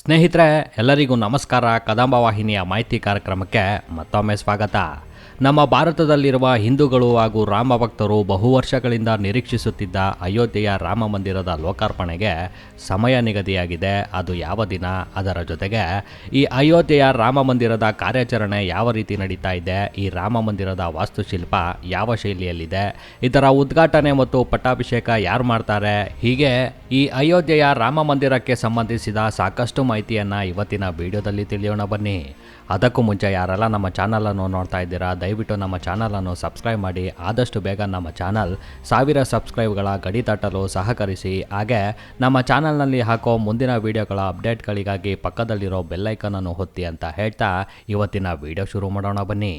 ಸ್ನೇಹಿತರೆ ಎಲ್ಲರಿಗೂ ನಮಸ್ಕಾರ. ಕದಂಬ ವಾಹಿನಿಯ ಮಾಹಿತಿ ಕಾರ್ಯಕ್ರಮಕ್ಕೆ ಮತ್ತೊಮ್ಮೆ ಸ್ವಾಗತ. ನಮ್ಮ ಭಾರತದಲ್ಲಿರುವ ಹಿಂದೂಗಳು ಹಾಗೂ ರಾಮ ಭಕ್ತರು ಬಹು ವರ್ಷಗಳಿಂದ ನಿರೀಕ್ಷಿಸುತ್ತಿದ್ದ ಅಯೋಧ್ಯೆಯ ರಾಮ ಮಂದಿರದ ಲೋಕಾರ್ಪಣೆಗೆ ಸಮಯ ನಿಗದಿಯಾಗಿದೆ. ಅದು ಯಾವ ದಿನ? ಅದರ ಜೊತೆಗೆ ಈ ಅಯೋಧ್ಯೆಯ ರಾಮ ಮಂದಿರದ ಕಾರ್ಯಾಚರಣೆ ಯಾವ ರೀತಿ ನಡೀತಾ ಇದೆ? ಈ ರಾಮ ಮಂದಿರದ ವಾಸ್ತುಶಿಲ್ಪ ಯಾವ ಶೈಲಿಯಲ್ಲಿದೆ? ಇದರ ಉದ್ಘಾಟನೆ ಮತ್ತು ಪಟ್ಟಾಭಿಷೇಕ ಯಾರು ಮಾಡ್ತಾರೆ? ಹೀಗೆ ಈ ಅಯೋಧ್ಯೆಯ ರಾಮ ಮಂದಿರಕ್ಕೆ ಸಂಬಂಧಿಸಿದ ಸಾಕಷ್ಟು ಮಾಹಿತಿಯನ್ನು ಇವತ್ತಿನ ವಿಡಿಯೋದಲ್ಲಿ ತಿಳಿಯೋಣ ಬನ್ನಿ. ಅದಕ್ಕೂ ಮುಂಚೆ ಯಾರೆಲ್ಲ ನಮ್ಮ ಚಾನಲನ್ನು ನೋಡ್ತಾ ಇದ್ದೀರಾ, ದಯವಿಟ್ಟು ನಮ್ಮ ಚಾನಲನ್ನು ಸಬ್ಸ್ಕ್ರೈಬ್ ಮಾಡಿ, ಆದಷ್ಟು ಬೇಗ ನಮ್ಮ ಚಾನಲ್ ಸಾವಿರ ಸಬ್ಸ್ಕ್ರೈಬ್ಗಳ ಗಡಿ ತಟ್ಟಲು ಸಹಕರಿಸಿ. ಹಾಗೆ ನಮ್ಮ ಚಾನಲ್ನಲ್ಲಿ ಹಾಕೋ ಮುಂದಿನ ವಿಡಿಯೋಗಳ ಅಪ್ಡೇಟ್ಗಳಿಗಾಗಿ ಪಕ್ಕದಲ್ಲಿರೋ ಬೆಲ್ಲೈಕನನ್ನು ಹೊತ್ತಿ ಅಂತ ಹೇಳ್ತಾ ಇವತ್ತಿನ ವಿಡಿಯೋ ಶುರು ಮಾಡೋಣ ಬನ್ನಿ.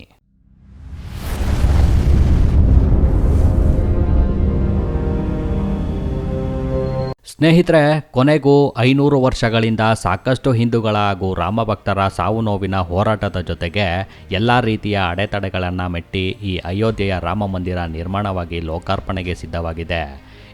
ಸ್ನೇಹಿತರೆ, ಕೊನೆಗೂ ಐನೂರು ವರ್ಷಗಳಿಂದ ಸಾಕಷ್ಟು ಹಿಂದೂಗಳ ಹಾಗೂ ರಾಮಭಕ್ತರ ಸಾವು ನೋವಿನ ಹೋರಾಟದ ಜೊತೆಗೆ ಎಲ್ಲ ರೀತಿಯ ಅಡೆತಡೆಗಳನ್ನು ಮೆಟ್ಟಿ ಈ ಅಯೋಧ್ಯೆಯ ರಾಮ ಮಂದಿರ ನಿರ್ಮಾಣವಾಗಿ ಲೋಕಾರ್ಪಣೆಗೆ ಸಿದ್ಧವಾಗಿದೆ.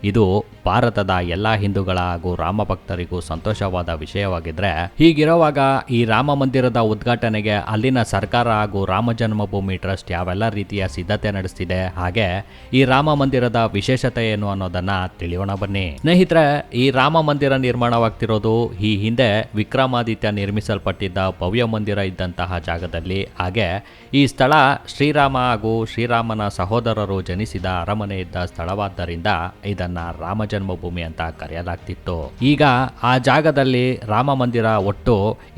ಇದು ಭಾರತದ ಎಲ್ಲ ಹಿಂದೂಗಳ ಹಾಗೂ ರಾಮ ಭಕ್ತರಿಗೂ ಸಂತೋಷವಾದ ವಿಷಯವಾಗಿದ್ರೆ, ಹೀಗಿರುವಾಗ ಈ ರಾಮ ಮಂದಿರದ ಉದ್ಘಾಟನೆಗೆ ಅಲ್ಲಿನ ಸರ್ಕಾರ ಹಾಗೂ ರಾಮ ಜನ್ಮಭೂಮಿ ಟ್ರಸ್ಟ್ ಯಾವೆಲ್ಲ ರೀತಿಯ ಸಿದ್ಧತೆ ನಡೆಸ್ತಿದೆ, ಹಾಗೆ ಈ ರಾಮ ಮಂದಿರದ ವಿಶೇಷತೆ ಏನು ಅನ್ನೋದನ್ನ ತಿಳಿಯೋಣ ಬನ್ನಿ. ಸ್ನೇಹಿತರೆ, ಈ ರಾಮ ಮಂದಿರ ನಿರ್ಮಾಣವಾಗ್ತಿರೋದು ಈ ಹಿಂದೆ ವಿಕ್ರಮಾದಿತ್ಯ ನಿರ್ಮಿಸಲ್ಪಟ್ಟಿದ್ದ ಭವ್ಯ ಮಂದಿರ ಇದ್ದಂತಹ ಜಾಗದಲ್ಲಿ. ಹಾಗೆ ಈ ಸ್ಥಳ ಶ್ರೀರಾಮ ಹಾಗೂ ಶ್ರೀರಾಮನ ಸಹೋದರರು ಜನಿಸಿದ ಅರಮನೆ ಇದ್ದ ಸ್ಥಳವಾದ್ದರಿಂದ ಇದನ್ನ ರಾಮ ಜನ್ಮಭೂಮಿ ಅಂತ ಕರೆಯಲಾಗ್ತಿತ್ತು. ಈಗ ಆ ಜಾಗದಲ್ಲಿ ರಾಮ ಮಂದಿರ ಒಟ್ಟು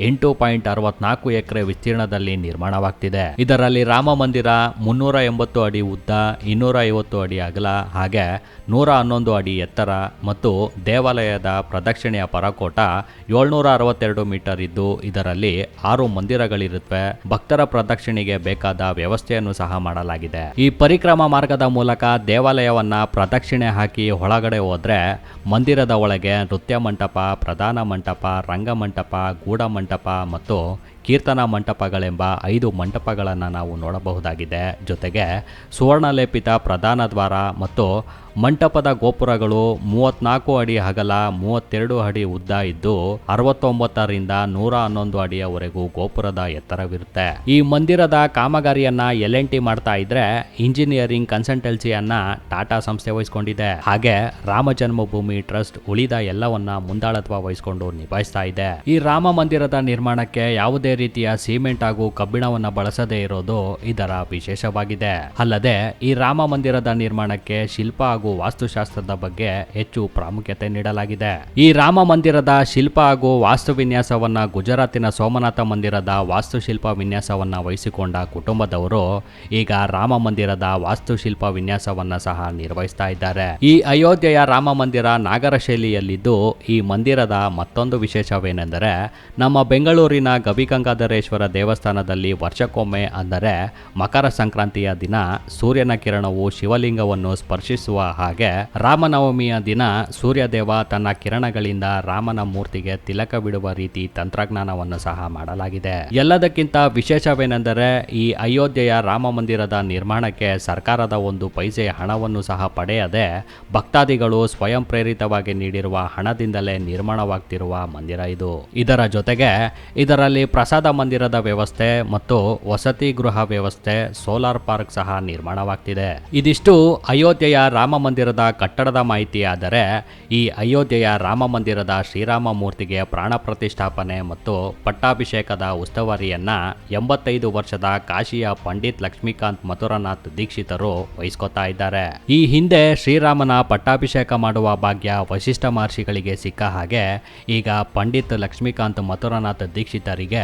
ಎಂಟು ಪಾಯಿಂಟ್ ಅರವತ್ನಾಲ್ಕು ಎಕರೆ ವಿಸ್ತೀರ್ಣದಲ್ಲಿ ನಿರ್ಮಾಣವಾಗ್ತಿದೆ. ಇದರಲ್ಲಿ ರಾಮ ಮಂದಿರ ಮುನ್ನೂರ ಎಂಬತ್ತು ಅಡಿ ಉದ್ದ, ಇನ್ನೂರ ಐವತ್ತು ಅಡಿ ಅಗಲ, ಹಾಗೆ ನೂರ ಹನ್ನೊಂದು ಅಡಿ ಎತ್ತರ ಮತ್ತು ದೇವಾಲಯದ ಪ್ರದಕ್ಷಿಣೆಯ ಪರಕೋಟ ಏಳ್ನೂರ ಅರವತ್ತೆರಡು ಮೀಟರ್ ಇದ್ದು, ಇದರಲ್ಲಿ ಆರು ಮಂದಿರಗಳಿರುತ್ತವೆ ಭಕ್ತರ ಪ್ರದಕ್ಷಿಣೆಗೆ ಬೇಕಾದ ವ್ಯವಸ್ಥೆಯನ್ನು ಸಹ ಮಾಡಲಾಗಿದೆ. ಈ ಪರಿಕ್ರಮ ಮಾರ್ಗದ ಮೂಲಕ ದೇವಾಲಯವನ್ನ ಪ್ರದಕ್ಷಿಣೆ ಹಾಕಿ ಒಳಗಡೆ ಹೋದ್ರೆ ಮಂದಿರದ ಒಳಗೆ ನೃತ್ಯ ಮಂಟಪ, ಪ್ರಧಾನ ಮಂಟಪ ರಂಗಮಂಟಪ ಗೂಢಮಂಟಪ ಮತ್ತು ಕೀರ್ತನಾ ಮಂಟಪಗಳೆಂಬ ಐದು ಮಂಟಪಗಳನ್ನು ನಾವು ನೋಡಬಹುದಾಗಿದೆ. ಜೊತೆಗೆ ಸುವರ್ಣಲೇಪಿತ ಪ್ರಧಾನ ದ್ವಾರ ಮತ್ತು ಮಂಟಪದ ಗೋಪುರಗಳು ಮೂವತ್ನಾಲ್ಕು ಅಡಿ ಅಗಲ, ಮೂವತ್ತೆರಡು ಅಡಿ ಉದ್ದ ಇದ್ದು ಅರವತ್ತೊಂಬತ್ತರಿಂದ ನೂರ ಹನ್ನೊಂದು ಅಡಿಯವರೆಗೂ ಗೋಪುರದ ಎತ್ತರವಿರುತ್ತೆ. ಈ ಮಂದಿರದ ಕಾಮಗಾರಿಯನ್ನ ಎಲ್ ಎನ್ ಟಿ ಮಾಡ್ತಾ ಇದ್ರೆ ಇಂಜಿನಿಯರಿಂಗ್ ಕನ್ಸಲ್ಟೆನ್ಸಿಯನ್ನ ಟಾಟಾ ಸಂಸ್ಥೆ ವಹಿಸಿಕೊಂಡಿದೆ. ಹಾಗೆ ರಾಮ ಜನ್ಮಭೂಮಿ ಟ್ರಸ್ಟ್ ಉಳಿದ ಎಲ್ಲವನ್ನ ಮುಂದಾಳತ್ವ ವಹಿಸಿಕೊಂಡು ನಿಭಾಯಿಸ್ತಾ ಇದೆ. ಈ ರಾಮ ಮಂದಿರದ ನಿರ್ಮಾಣಕ್ಕೆ ಯಾವುದೇ ರೀತಿಯ ಸಿಮೆಂಟ್ ಹಾಗೂ ಕಬ್ಬಿಣವನ್ನ ಬಳಸದೇ ಇರೋದು ಇದರ ವಿಶೇಷವಾಗಿದೆ. ಅಲ್ಲದೆ ಈ ರಾಮ ಮಂದಿರದ ನಿರ್ಮಾಣಕ್ಕೆ ಶಿಲ್ಪ ಹಾಗೂ ವಾಸ್ತುಶಾಸ್ತ್ರದ ಬಗ್ಗೆ ಹೆಚ್ಚು ಪ್ರಾಮುಖ್ಯತೆ ನೀಡಲಾಗಿದೆ. ಈ ರಾಮ ಮಂದಿರದ ಶಿಲ್ಪ ಹಾಗೂ ವಾಸ್ತು ವಿನ್ಯಾಸವನ್ನ ಗುಜರಾತಿನ ಸೋಮನಾಥ ಮಂದಿರದ ವಾಸ್ತುಶಿಲ್ಪ ವಿನ್ಯಾಸವನ್ನ ವಹಿಸಿಕೊಂಡ ಕುಟುಂಬದವರು ಈಗ ರಾಮ ಮಂದಿರದ ವಾಸ್ತುಶಿಲ್ಪ ವಿನ್ಯಾಸವನ್ನ ಸಹ ನಿರ್ವಹಿಸ್ತಾ ಇದ್ದಾರೆ. ಈ ಅಯೋಧ್ಯೆಯ ರಾಮ ಮಂದಿರ ನಾಗರ ಶೈಲಿಯಲ್ಲಿದ್ದು, ಈ ಮಂದಿರದ ಮತ್ತೊಂದು ವಿಶೇಷವೇನೆಂದರೆ, ನಮ್ಮ ಬೆಂಗಳೂರಿನ ಗವಿಗಂಗಾಧರೇಶ್ವರ ದೇವಸ್ಥಾನದಲ್ಲಿ ವರ್ಷಕ್ಕೊಮ್ಮೆ ಅಂದರೆ ಮಕರ ಸಂಕ್ರಾಂತಿಯ ದಿನ ಸೂರ್ಯನ ಕಿರಣವು ಶಿವಲಿಂಗವನ್ನು ಸ್ಪರ್ಶಿಸುವ ಹಾಗೆ ರಾಮನವಮಿಯ ದಿನ ಸೂರ್ಯದೇವ ತನ್ನ ಕಿರಣಗಳಿಂದ ರಾಮನ ಮೂರ್ತಿಗೆ ತಿಲಕ ಬಿಡುವ ರೀತಿ ತಂತ್ರಜ್ಞಾನವನ್ನು ಸಹ ಮಾಡಲಾಗಿದೆ. ಎಲ್ಲದಕ್ಕಿಂತ ವಿಶೇಷವೇನೆಂದರೆ ಈ ಅಯೋಧ್ಯೆಯ ರಾಮ ಮಂದಿರದ ನಿರ್ಮಾಣಕ್ಕೆ ಸರ್ಕಾರದ ಒಂದು ಪೈಸೆ ಹಣವನ್ನು ಸಹ ಪಡೆಯದೆ ಭಕ್ತಾದಿಗಳು ಸ್ವಯಂ ಪ್ರೇರಿತವಾಗಿ ನೀಡಿರುವ ಹಣದಿಂದಲೇ ನಿರ್ಮಾಣವಾಗ್ತಿರುವ ಮಂದಿರ ಇದು. ಇದರ ಜೊತೆಗೆ ಇದರಲ್ಲಿ ಪ್ರಸಾದ ಮಂದಿರದ ವ್ಯವಸ್ಥೆ ಮತ್ತು ವಸತಿ ಗೃಹ ವ್ಯವಸ್ಥೆ, ಸೋಲಾರ್ ಪಾರ್ಕ್ ಸಹ ನಿರ್ಮಾಣವಾಗ್ತಿದೆ. ಇದಿಷ್ಟು ಅಯೋಧ್ಯೆಯ ರಾಮ ಮಂದಿರದ ಕಟ್ಟಡದ ಮಾಹಿತಿಯಾದರೆ, ಈ ಅಯೋಧ್ಯೆಯ ರಾಮ ಮಂದಿರದ ಶ್ರೀರಾಮ ಮೂರ್ತಿಗೆ ಪ್ರಾಣ ಪ್ರತಿಷ್ಠಾಪನೆ ಮತ್ತು ಪಟ್ಟಾಭಿಷೇಕದ ಉಸ್ತುವಾರಿಯನ್ನು ಎಂಬತ್ತೈದು ವರ್ಷದ ಕಾಶಿಯ ಪಂಡಿತ್ ಲಕ್ಷ್ಮೀಕಾಂತ್ ಮಥುರನಾಥ್ ದೀಕ್ಷಿತರು ವಹಿಸ್ಕೊತಾ ಇದ್ದಾರೆ. ಈ ಹಿಂದೆ ಶ್ರೀರಾಮನ ಪಟ್ಟಾಭಿಷೇಕ ಮಾಡುವ ಭಾಗ್ಯ ವಶಿಷ್ಠ ಮಹರ್ಷಿಗಳಿಗೆ ಸಿಕ್ಕ ಹಾಗೆ, ಈಗ ಪಂಡಿತ್ ಲಕ್ಷ್ಮೀಕಾಂತ್ ಮಥುರನಾಥ್ ದೀಕ್ಷಿತರಿಗೆ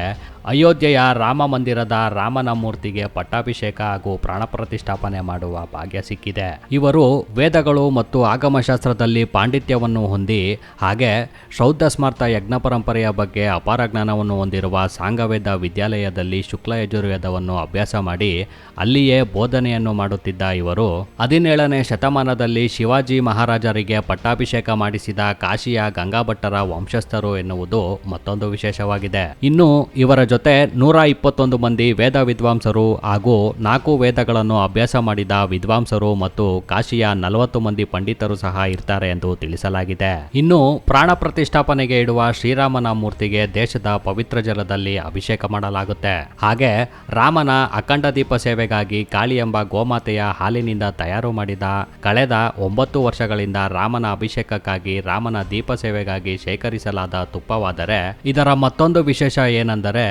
ಅಯೋಧ್ಯೆಯ ರಾಮ ಮಂದಿರದ ರಾಮನ ಮೂರ್ತಿಗೆ ಪಟ್ಟಾಭಿಷೇಕ ಹಾಗೂ ಪ್ರಾಣ ಪ್ರತಿಷ್ಠಾಪನೆ ಮಾಡುವ ಭಾಗ್ಯ ಸಿಕ್ಕಿದೆ. ಇವರು ವೇದಗಳು ಮತ್ತು ಆಗಮಶಾಸ್ತ್ರದಲ್ಲಿ ಪಾಂಡಿತ್ಯವನ್ನು ಹೊಂದಿ, ಹಾಗೆ ಶೌದ್ಧ ಸ್ಮಾರ್ಥ ಯಜ್ಞ ಪರಂಪರೆಯ ಬಗ್ಗೆ ಅಪಾರ ಜ್ಞಾನವನ್ನು ಹೊಂದಿರುವ ಸಾಂಗವೇದ ವಿದ್ಯಾಲಯದಲ್ಲಿ ಶುಕ್ಲ ಯಜುರ್ವೇದವನ್ನು ಅಭ್ಯಾಸ ಮಾಡಿ, ಅಲ್ಲಿಯೇ ಬೋಧನೆಯನ್ನು ಮಾಡುತ್ತಿದ್ದ ಇವರು, ಹದಿನೇಳನೇ ಶತಮಾನದಲ್ಲಿ ಶಿವಾಜಿ ಮಹಾರಾಜರಿಗೆ ಪಟ್ಟಾಭಿಷೇಕ ಮಾಡಿಸಿದ ಕಾಶಿಯ ಗಂಗಾಭಟ್ಟರ ವಂಶಸ್ಥರು ಎನ್ನುವುದು ಮತ್ತೊಂದು ವಿಶೇಷವಾಗಿದೆ. ಇನ್ನು ಇವರ ಜೊತೆ ನೂರ ಇಪ್ಪತ್ತೊಂದು ಮಂದಿ ವೇದ ವಿದ್ವಾಂಸರು ಹಾಗೂ ನಾಲ್ಕು ವೇದಗಳನ್ನು ಅಭ್ಯಾಸ ಮಾಡಿದ ವಿದ್ವಾಂಸರು ಮತ್ತು ಕಾಶಿಯ ನಲವತ್ತು ಮಂದಿ ಪಂಡಿತರು ಸಹ ಇರ್ತಾರೆ ಎಂದು ತಿಳಿಸಲಾಗಿದೆ. ಇನ್ನು ಪ್ರಾಣ ಪ್ರತಿಷ್ಠಾಪನೆಗೆ ಇಡುವ ಶ್ರೀರಾಮನ ಮೂರ್ತಿಗೆ ದೇಶದ ಪವಿತ್ರ ಜಲದಲ್ಲಿ ಅಭಿಷೇಕ ಮಾಡಲಾಗುತ್ತೆ. ಹಾಗೆ ರಾಮನ ಅಖಂಡ ದೀಪ ಸೇವೆಗಾಗಿ ಕಾಳಿ ಎಂಬ ಗೋಮಾತೆಯ ಹಾಲಿನಿಂದ ತಯಾರು ಮಾಡಿದ ಕಳೆದ ಒಂಬತ್ತು ವರ್ಷಗಳಿಂದ ರಾಮನ ಅಭಿಷೇಕಕ್ಕಾಗಿ ರಾಮನ ದೀಪ ಸೇವೆಗಾಗಿ ಶೇಖರಿಸಲಾದ ತುಪ್ಪವಾದರೆ ಇದರ ಮತ್ತೊಂದು ವಿಶೇಷ ಏನೆಂದರೆ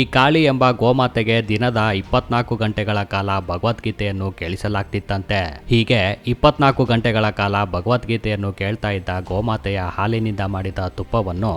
ಈ ಕಾಳಿ ಎಂಬ ಗೋಮಾತೆಗೆ ದಿನದ ಇಪ್ಪತ್ನಾಲ್ಕು ಗಂಟೆಗಳ ಕಾಲ ಭಗವದ್ಗೀತೆಯನ್ನು ಕೇಳಿಸಲಾಗ್ತಿತ್ತಂತೆ. ಹೀಗೆ ಇಪ್ಪತ್ನಾಲ್ಕು ಗಂಟೆಗಳ ಕಾಲ ಭಗವದ್ಗೀತೆಯನ್ನು ಕೇಳ್ತಾ ಇದ್ದ ಗೋಮಾತೆಯ ಹಾಲಿನಿಂದ ಮಾಡಿದ ತುಪ್ಪವನ್ನು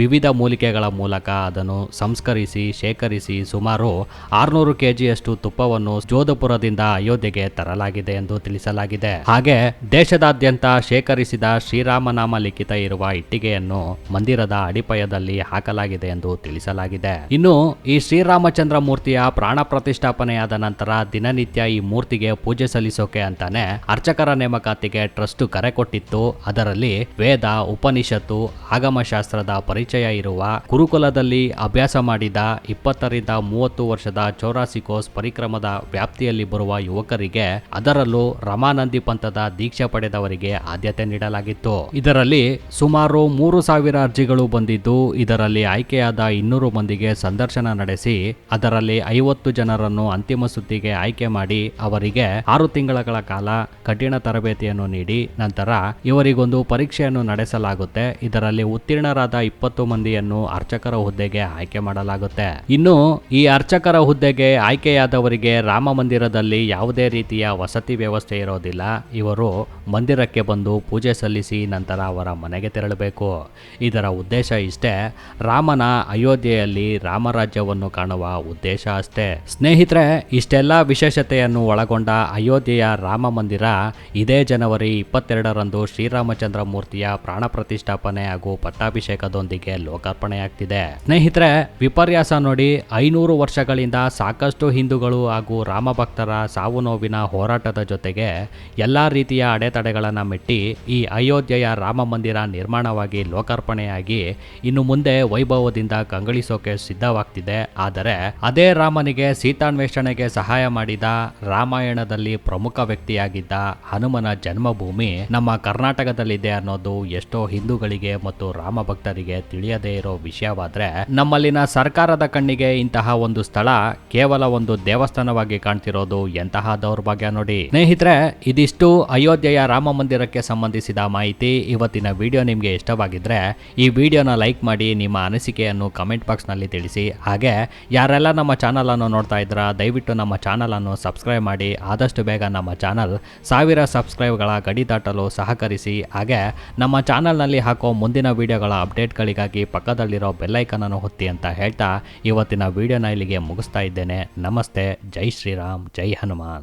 ವಿವಿಧ ಮೂಲಿಕೆಗಳ ಮೂಲಕ ಅದನ್ನು ಸಂಸ್ಕರಿಸಿ, ಶೇಖರಿಸಿ ಸುಮಾರು ಆರುನೂರು ಕೆಜಿಯಷ್ಟು ತುಪ್ಪವನ್ನು ಜೋಧಪುರದಿಂದ ಅಯೋಧ್ಯೆಗೆ ತರಲಾಗಿದೆ ಎಂದು ತಿಳಿಸಲಾಗಿದೆ. ಹಾಗೆ ದೇಶದಾದ್ಯಂತ ಶೇಖರಿಸಿದ ಶ್ರೀರಾಮನಾಮ ಲಿಖಿತ ಇರುವ ಇಟ್ಟಿಗೆಯನ್ನು ಮಂದಿರದ ಅಡಿಪಾಯದಲ್ಲಿ ಹಾಕಲಾಗಿದೆ ಎಂದು ತಿಳಿಸಲಾಗಿದೆ. ಇನ್ನು ಈ ಶ್ರೀರಾಮಚಂದ್ರ ಮೂರ್ತಿಯ ಪ್ರಾಣ ಪ್ರತಿಷ್ಠಾಪನೆಯಾದ ನಂತರ ದಿನನಿತ್ಯ ಈ ಮೂರ್ತಿಗೆ ಪೂಜೆ ಸಲ್ಲಿಸೋಕೆ ಅಂತಾನೆ ಅರ್ಚಕರ ನೇಮಕಾತಿಗೆ ಟ್ರಸ್ಟ್ ಕರೆ ಕೊಟ್ಟಿತ್ತು. ಅದರಲ್ಲಿ ವೇದ, ಉಪನಿಷತ್ತು, ಆಗಮಶಾಸ್ತ್ರದ ಪರಿಚಯ ಇರುವ ಗುರುಕುಲದಲ್ಲಿ ಅಭ್ಯಾಸ ಮಾಡಿದ ಇಪ್ಪತ್ತರಿಂದ ಮೂವತ್ತು ವರ್ಷದ ಚೌರಾಸಿ ಕೋಸ್ ಪರಿಕ್ರಮದ ವ್ಯಾಪ್ತಿಯಲ್ಲಿ ಬರುವ ಯುವಕರಿಗೆ ಅದರಲ್ಲೂ ರಮಾನಂದಿ ಪಂಥದ ದೀಕ್ಷೆ ಪಡೆದವರಿಗೆ ಆದ್ಯತೆ ನೀಡಲಾಗಿತ್ತು. ಇದರಲ್ಲಿ ಸುಮಾರು ಮೂರು ಸಾವಿರ ಅರ್ಜಿಗಳು ಬಂದಿದ್ದು, ಇದರಲ್ಲಿ ಆಯ್ಕೆಯಾದ ಇನ್ನೂರು ಮಂದಿಗೆ ಸಂದರ್ಶನ ನಡೆಸಿ, ಅದರಲ್ಲಿ ಐವತ್ತು ಜನರನ್ನು ಅಂತಿಮ ಸುದ್ದಿಗೆ ಆಯ್ಕೆ ಮಾಡಿ, ಅವರಿಗೆ ಆರು ತಿಂಗಳ ಕಾಲ ಕಠಿಣ ತರಬೇತಿಯನ್ನು ನೀಡಿ ನಂತರ ಇವರಿಗೊಂದು ಪರೀಕ್ಷೆಯನ್ನು ನಡೆಸಲಾಗುತ್ತೆ. ಇದರಲ್ಲಿ ಉತ್ತೀರ್ಣರಾದ ಇಪ್ಪತ್ತು ಮಂದಿಯನ್ನು ಅರ್ಚಕರ ಹುದ್ದೆಗೆ ಆಯ್ಕೆ ಮಾಡಲಾಗುತ್ತೆ. ಇನ್ನು ಈ ಅರ್ಚಕರ ಹುದ್ದೆಗೆ ಆಯ್ಕೆಯಾದವರಿಗೆ ರಾಮ ಮಂದಿರದಲ್ಲಿ ಯಾವುದೇ ರೀತಿಯ ವಸತಿ ವ್ಯವಸ್ಥೆ ಇರೋದಿಲ್ಲ. ಇವರು ಮಂದಿರಕ್ಕೆ ಬಂದು ಪೂಜೆ ಸಲ್ಲಿಸಿ ನಂತರ ಅವರ ಮನೆಗೆ ತೆರಳಬೇಕು. ಇದರ ಉದ್ದೇಶ ಇಷ್ಟೇ, ರಾಮನ ಅಯೋಧ್ಯೆಯಲ್ಲಿ ರಾಮರಾಜ್ಯವನ್ನು ಕಾಣುವ ಉದ್ದೇಶ ಅಷ್ಟೇ. ಸ್ನೇಹಿತರೆ, ಇಷ್ಟೆಲ್ಲ ವಿಶೇಷತೆಯನ್ನು ಒಳಗೊಂಡ ಅಯೋಧ್ಯೆಯ ರಾಮ ಮಂದಿರ ಜನವರಿ ಇಪ್ಪತ್ತೆರಡರಂದು ಶ್ರೀರಾಮಚಂದ್ರ ಮೂರ್ತಿಯ ಪ್ರಾಣ ಪ್ರತಿಷ್ಠಾಪನೆ ಹಾಗೂ ಪಟ್ಟಾಭಿಷೇಕದೊಂದಿಗೆ ಲೋಕಾರ್ಪಣೆಯಾಗ್ತಿದೆ. ಸ್ನೇಹಿತರೆ, ವಿಪರ್ಯಾಸ ನೋಡಿ ಐನೂರು ವರ್ಷಗಳಿಂದ ಸಾಕಷ್ಟು ಹಿಂದೂಗಳು ಹಾಗೂ ರಾಮ ಭಕ್ತರ ಸಾವು ನೋವಿನ ಹೋರಾಟದ ಜೊತೆಗೆ ಎಲ್ಲಾ ರೀತಿಯ ಅಡೆತಡೆಗಳನ್ನು ಮೆಟ್ಟಿ ಈ ಅಯೋಧ್ಯೆಯ ರಾಮ ಮಂದಿರ ನಿರ್ಮಾಣವಾಗಿ ಲೋಕಾರ್ಪಣೆಯಾಗಿ ಇನ್ನು ಮುಂದೆ ವೈಭವದಿಂದ ಕಂಗಳಿಸೋಕೆ ಸಿದ್ಧವಾಗ್ತಿದೆ. ಆದರೆ, ಅದೇ ರಾಮನಿಗೆ ಸೀತಾನ್ವೇಷಣೆಗೆ ಸಹಾಯ ಮಾಡಿದ ರಾಮಾಯಣದಲ್ಲಿ ಪ್ರಮುಖ ವ್ಯಕ್ತಿಯಾಗಿದ್ದ ಹನುಮನ ಜನ್ಮಭೂಮಿ ನಮ್ಮ ಕರ್ನಾಟಕದಲ್ಲಿದೆ ಅನ್ನೋದು ಎಷ್ಟೋ ಹಿಂದೂಗಳಿಗೆ ಮತ್ತು ರಾಮ ಭಕ್ತರಿಗೆ ತಿಳಿಯದೇ ಇರೋ ವಿಷಯವಾದ್ರೆ ನಮ್ಮಲ್ಲಿನ ಸರ್ಕಾರದ ಕಣ್ಣಿಗೆ ಇಂತಹ ಒಂದು ಸ್ಥಳ ಕೇವಲ ಒಂದು ದೇವಸ್ಥಾನವಾಗಿ ಕಾಣ್ತಿರೋದು ಎಂತಹ ದೌರ್ಭಾಗ್ಯ ನೋಡಿ. ಸ್ನೇಹಿತರೆ, ಇದಿಷ್ಟು ಅಯೋಧ್ಯೆಯ ರಾಮ ಮಂದಿರಕ್ಕೆ ಸಂಬಂಧಿಸಿದ ಮಾಹಿತಿ. ಇವತ್ತಿನ ವಿಡಿಯೋ ನಿಮಗೆ ಇಷ್ಟವಾಗಿದ್ರೆ ಈ ವಿಡಿಯೋನ ಲೈಕ್ ಮಾಡಿ, ನಿಮ್ಮ ಅನಿಸಿಕೆಯನ್ನು ಕಮೆಂಟ್ ಬಾಕ್ಸ್ನಲ್ಲಿ ತಿಳಿಸಿ. ಹಾಗೆ ಯಾರೆಲ್ಲ ನಮ್ಮ ಚಾನಲ್ ಅನ್ನು ನೋಡ್ತಾ ಇದ್ರ, ದಯವಿಟ್ಟು ನಮ್ಮ ಚಾನಲ್ ಅನ್ನು ಸಬ್ಸ್ಕ್ರೈಬ್ ಮಾಡಿ. ಆದಷ್ಟು ಬೇಗ ನಮ್ಮ ಚಾನಲ್ ಸಾವಿರ ಸಬ್ಸ್ಕ್ರೈಬ್ಗಳ ಗಡಿ ದಾಟಲು ಸಹಕರಿಸಿ. ಹಾಗೆ ನಮ್ಮ ಚಾನಲ್ನಲ್ಲಿ ಹಾಕೋ ಮುಂದಿನ ವಿಡಿಯೋಗಳ ಅಪ್ಡೇಟ್ಗಳಿಗಾಗಿ ಪಕ್ಕದಲ್ಲಿರೋ ಬೆಲ್ಲೈಕನ್ ಅನ್ನು ಹೊತ್ತಿ ಅಂತ ಹೇಳ್ತಾ ಇವತ್ತಿನ ವಿಡಿಯೋನ ಇಲ್ಲಿಗೆ ಮುಗಿಸ್ತಾ ಇದ್ದೇನೆ. ನಮಸ್ತೆ. ಜೈ ಶ್ರೀರಾಮ್. ಜೈ ಹನುಮಾನ್.